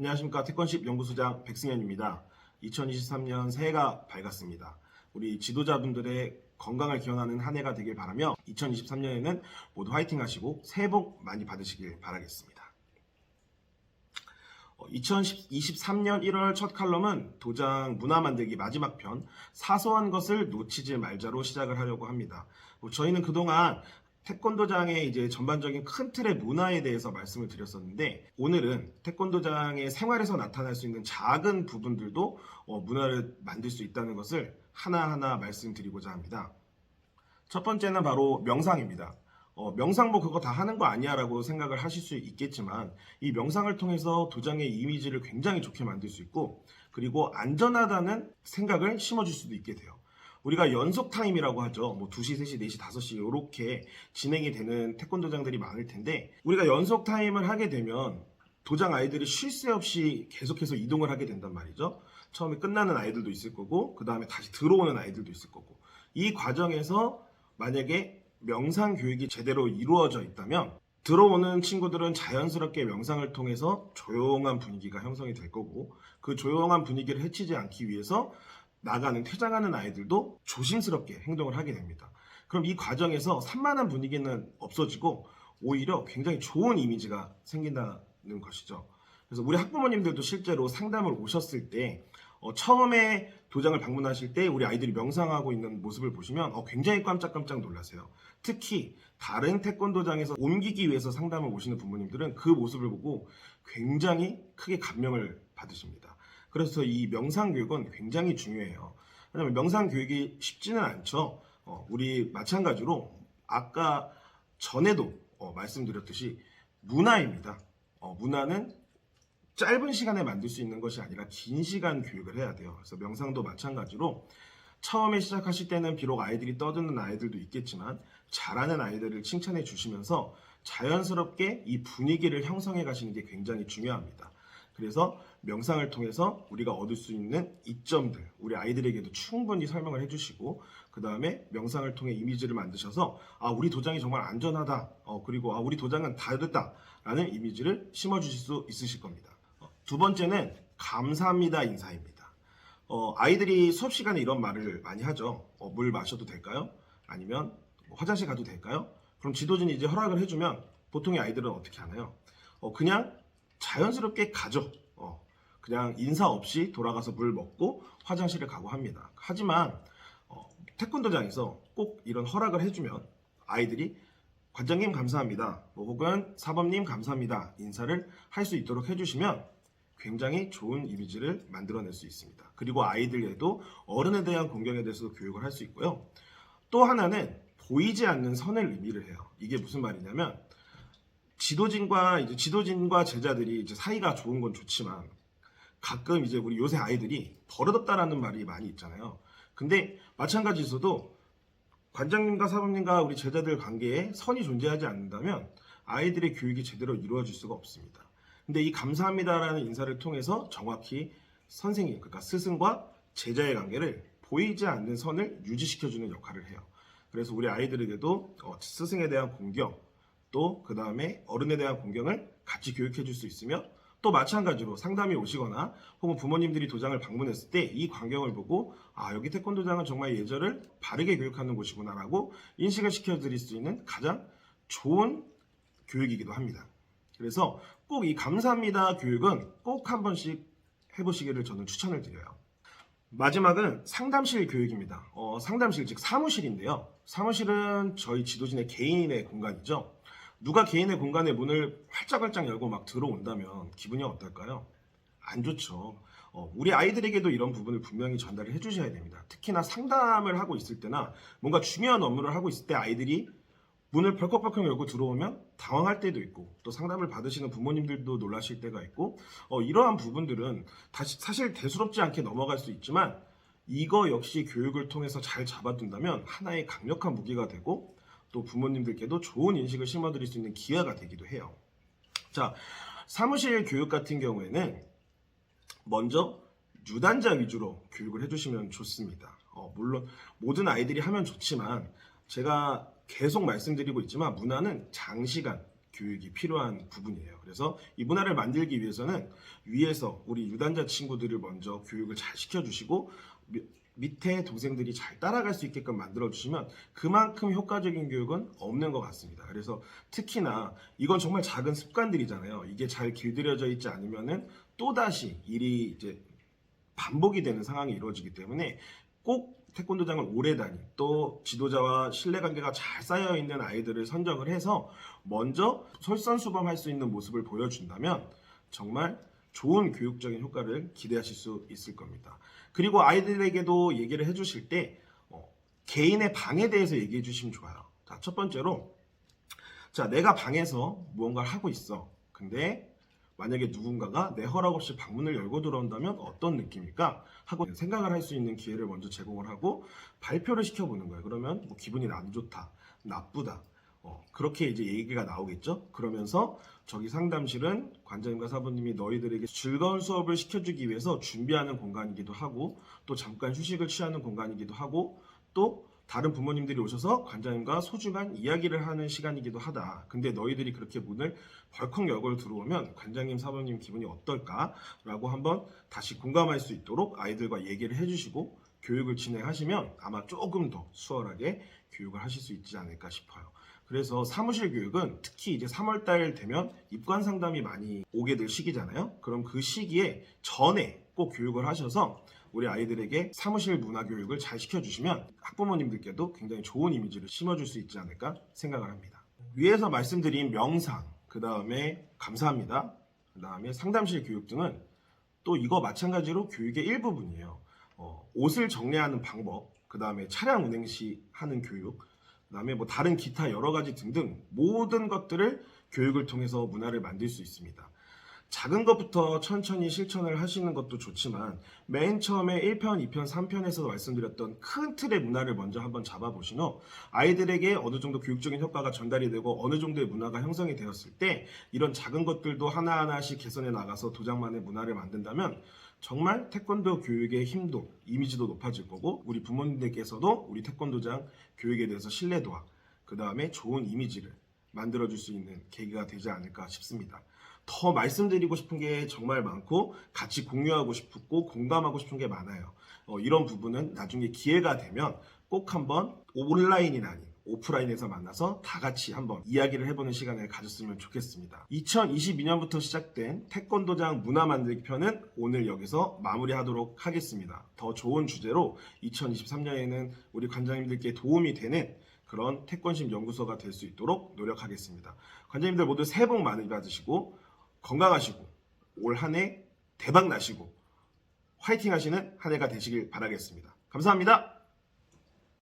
안녕하십니까 태권십 연구소장 백승현입니다. 2023년 새해가 밝았습니다. 우리 지도자분들의 건강을 기원하는 한 해가 되길 바라며 2023년에는 모두 화이팅 하시고 새해 복 많이 받으시길 바라겠습니다. 2023년 1월 첫 칼럼은 도장 문화 만들기 마지막 편 사소한 것을 놓치지 말자로 시작을 하려고 합니다. 뭐 저희는 그동안 태권도장의 이제 전반적인 큰 틀의 문화에 대해서 말씀을 드렸었는데 오늘은 태권도장의 생활에서 나타날 수 있는 작은 부분들도 어, 문화를 만들 수 있다는 것을 하나하나 말씀드리고자 합니다. 첫 번째는 바로 명상입니다. 어, 명상 뭐 그거 다 하는 거 아니야 라고 생각을 하실 수 있겠지만 이 명상을 통해서 도장의 이미지를 굉장히 좋게 만들 수 있고 그리고 안전하다는 생각을 심어줄 수도 있게 돼요. 우리가 연속 타임이라고 하죠. 뭐 2시, 3시, 4시, 5시 이렇게 진행이 되는 태권도장들이 많을 텐데 우리가 연속 타임을 하게 되면 도장 아이들이 쉴 새 없이 계속해서 이동을 하게 된단 말이죠. 처음에 끝나는 아이들도 있을 거고 그 다음에 다시 들어오는 아이들도 있을 거고 이 과정에서 만약에 명상 교육이 제대로 이루어져 있다면 들어오는 친구들은 자연스럽게 명상을 통해서 조용한 분위기가 형성이 될 거고 그 조용한 분위기를 해치지 않기 위해서 나가는 퇴장하는 아이들도 조심스럽게 행동을 하게 됩니다. 그럼 이 과정에서 산만한 분위기는 없어지고 오히려 굉장히 좋은 이미지가 생긴다는 것이죠. 그래서 우리 학부모님들도 실제로 상담을 오셨을 때 어, 처음에 도장을 방문하실 때 우리 아이들이 명상하고 있는 모습을 보시면 어, 굉장히 깜짝깜짝 놀라세요. 특히 다른 태권도장에서 옮기기 위해서 상담을 오시는 부모님들은 그 모습을 보고 굉장히 크게 감명을 받으십니다. 그래서 이 명상 교육은 굉장히 중요해요. 왜냐하면 명상 교육이 쉽지는 않죠. 어, 우리 마찬가지로 아까 전에도 어, 말씀드렸듯이 문화입니다. 어, 문화는 짧은 시간에 만들 수 있는 것이 아니라 긴 시간 교육을 해야 돼요. 그래서 명상도 마찬가지로 처음에 시작하실 때는 비록 아이들이 떠드는 아이들도 있겠지만 잘하는 아이들을 칭찬해 주시면서 자연스럽게 이 분위기를 형성해 가시는 게 굉장히 중요합니다. 그래서 명상을 통해서 우리가 얻을 수 있는 이점들, 우리 아이들에게도 충분히 설명을 해주시고, 그 다음에 명상을 통해 이미지를 만드셔서, 아, 우리 도장이 정말 안전하다, 어, 그리고 아, 우리 도장은 다르다, 라는 이미지를 심어주실 수 있으실 겁니다. 어, 두 번째는 감사합니다 인사입니다. 어, 아이들이 수업 시간에 이런 말을 많이 하죠. 어, 물 마셔도 될까요? 아니면 뭐 화장실 가도 될까요? 그럼 지도진이 이제 허락을 해주면 보통의 아이들은 어떻게 하나요? 어, 그냥 자연스럽게 가죠. 어, 그냥 인사 없이 돌아가서 물 먹고 화장실을 가고 합니다. 하지만 어, 태권도장에서 꼭 이런 허락을 해주면 아이들이 관장님 감사합니다. 뭐 혹은 사범님 감사합니다. 인사를 할 수 있도록 해주시면 굉장히 좋은 이미지를 만들어낼 수 있습니다. 그리고 아이들에도 어른에 대한 공경에 대해서도 교육을 할 수 있고요. 또 하나는 보이지 않는 선을 의미를 해요. 이게 무슨 말이냐면 지도진과 이제 지도진과 제자들이 이제 사이가 좋은 건 좋지만 가끔 이제 우리 요새 아이들이 버릇없다라는 말이 많이 있잖아요. 근데 마찬가지로도 관장님과 사범님과 우리 제자들 관계에 선이 존재하지 않는다면 아이들의 교육이 제대로 이루어질 수가 없습니다. 근데 이 감사합니다라는 인사를 통해서 정확히 선생님, 그러니까 스승과 제자의 관계를 보이지 않는 선을 유지시켜주는 역할을 해요. 그래서 우리 아이들에게도 어, 스승에 대한 공경, 또 그 다음에 어른에 대한 공경을 같이 교육해 줄 수 있으며 또 마찬가지로 상담이 오시거나 혹은 부모님들이 도장을 방문했을 때 이 광경을 보고 아 여기 태권도장은 정말 예절을 바르게 교육하는 곳이구나라고 인식을 시켜드릴 수 있는 가장 좋은 교육이기도 합니다. 그래서 꼭 이 감사합니다 교육은 꼭 한 번씩 해보시기를 저는 추천을 드려요. 마지막은 상담실 교육입니다. 어, 상담실 즉 사무실인데요. 사무실은 저희 지도진의 개인의 공간이죠. 누가 개인의 공간의 문을 활짝활짝 열고 막 들어온다면 기분이 어떨까요? 안 좋죠. 어, 우리 아이들에게도 이런 부분을 분명히 전달을 해주셔야 됩니다. 특히나 상담을 하고 있을 때나 뭔가 중요한 업무를 하고 있을 때 아이들이 문을 벌컥벌컥 열고 들어오면 당황할 때도 있고 또 상담을 받으시는 부모님들도 놀라실 때가 있고 어, 이러한 부분들은 다시 사실 대수롭지 않게 넘어갈 수 있지만 이거 역시 교육을 통해서 잘 잡아둔다면 하나의 강력한 무기가 되고 또 부모님들께도 좋은 인식을 심어드릴 수 있는 기회가 되기도 해요. 자, 사무실 교육 같은 경우에는 먼저 유단자 위주로 교육을 해주시면 좋습니다. 어, 물론 모든 아이들이 하면 좋지만 제가 계속 말씀드리고 있지만 문화는 장시간 교육이 필요한 부분이에요. 그래서 이 문화를 만들기 위해서는 위에서 우리 유단자 친구들을 먼저 교육을 잘 시켜주시고 미- 밑에 동생들이 잘 따라갈 수 있게끔 만들어주시면 그만큼 효과적인 교육은 없는 것 같습니다. 그래서 특히나 이건 정말 작은 습관들이잖아요. 이게 잘 길들여져 있지 않으면은 또다시 일이 이제 반복이 되는 상황이 이루어지기 때문에 꼭 태권도장을 오래 다닌 또 지도자와 신뢰관계가 잘 쌓여 있는 아이들을 선정을 해서 먼저 솔선수범할 수 있는 모습을 보여준다면 정말 좋은 교육적인 효과를 기대하실 수 있을 겁니다. 그리고 아이들에게도 얘기를 해주실 때 어, 개인의 방에 대해서 얘기해 주시면 좋아요. 자, 첫 번째로 자 내가 방에서 무언가를 하고 있어. 근데 만약에 누군가가 내 허락 없이 방문을 열고 들어온다면 어떤 느낌일까 하고 생각을 할 수 있는 기회를 먼저 제공을 하고 발표를 시켜보는 거예요. 그러면 뭐 기분이 안 좋다, 나쁘다. 어, 그렇게 이제 얘기가 나오겠죠. 그러면서 저기 상담실은 관장님과 사부님이 너희들에게 즐거운 수업을 시켜주기 위해서 준비하는 공간이기도 하고 또 잠깐 휴식을 취하는 공간이기도 하고 또 다른 부모님들이 오셔서 관장님과 소중한 이야기를 하는 시간이기도 하다. 근데 너희들이 그렇게 문을 벌컥 열고 들어오면 관장님, 사부님 기분이 어떨까라고 한번 다시 공감할 수 있도록 아이들과 얘기를 해주시고 교육을 진행하시면 아마 조금 더 수월하게 교육을 하실 수 있지 않을까 싶어요. 그래서 사무실 교육은 특히 이제 3월달 되면 입관 상담이 많이 오게 될 시기잖아요. 그럼 그 시기에 전에 꼭 교육을 하셔서 우리 아이들에게 사무실 문화 교육을 잘 시켜주시면 학부모님들께도 굉장히 좋은 이미지를 심어줄 수 있지 않을까 생각을 합니다. 위에서 말씀드린 명상, 그 다음에 감사합니다, 그 다음에 상담실 교육 등은 또 이거 마찬가지로 교육의 일부분이에요. 어, 옷을 정리하는 방법, 그 다음에 차량 운행 시 하는 교육, 그 다음에 뭐 다른 기타 여러 가지 등등 모든 것들을 교육을 통해서 문화를 만들 수 있습니다. 작은 것부터 천천히 실천을 하시는 것도 좋지만 맨 처음에 1편, 2편, 3편에서 말씀드렸던 큰 틀의 문화를 먼저 한번 잡아보신 후 아이들에게 어느 정도 교육적인 효과가 전달이 되고 어느 정도의 문화가 형성이 되었을 때 이런 작은 것들도 하나하나씩 개선해 나가서 도장만의 문화를 만든다면 정말 태권도 교육의 힘도 이미지도 높아질 거고 우리 부모님들께서도 우리 태권도장 교육에 대해서 신뢰도와 그 다음에 좋은 이미지를 만들어줄 수 있는 계기가 되지 않을까 싶습니다. 더 말씀드리고 싶은 게 정말 많고 같이 공유하고 싶고 공감하고 싶은 게 많아요. 어, 이런 부분은 나중에 기회가 되면 꼭 한번 온라인이 아닌 오프라인에서 만나서 다 같이 한번 이야기를 해보는 시간을 가졌으면 좋겠습니다. 2022년부터 시작된 태권도장 문화 만들기 편은 오늘 여기서 마무리하도록 하겠습니다. 더 좋은 주제로 2023년에는 우리 관장님들께 도움이 되는 그런 태권심 연구소가 될 수 있도록 노력하겠습니다. 관장님들 모두 새해 복 많이 받으시고 건강하시고 올 한 해 대박 나시고 화이팅 하시는 한 해가 되시길 바라겠습니다. 감사합니다.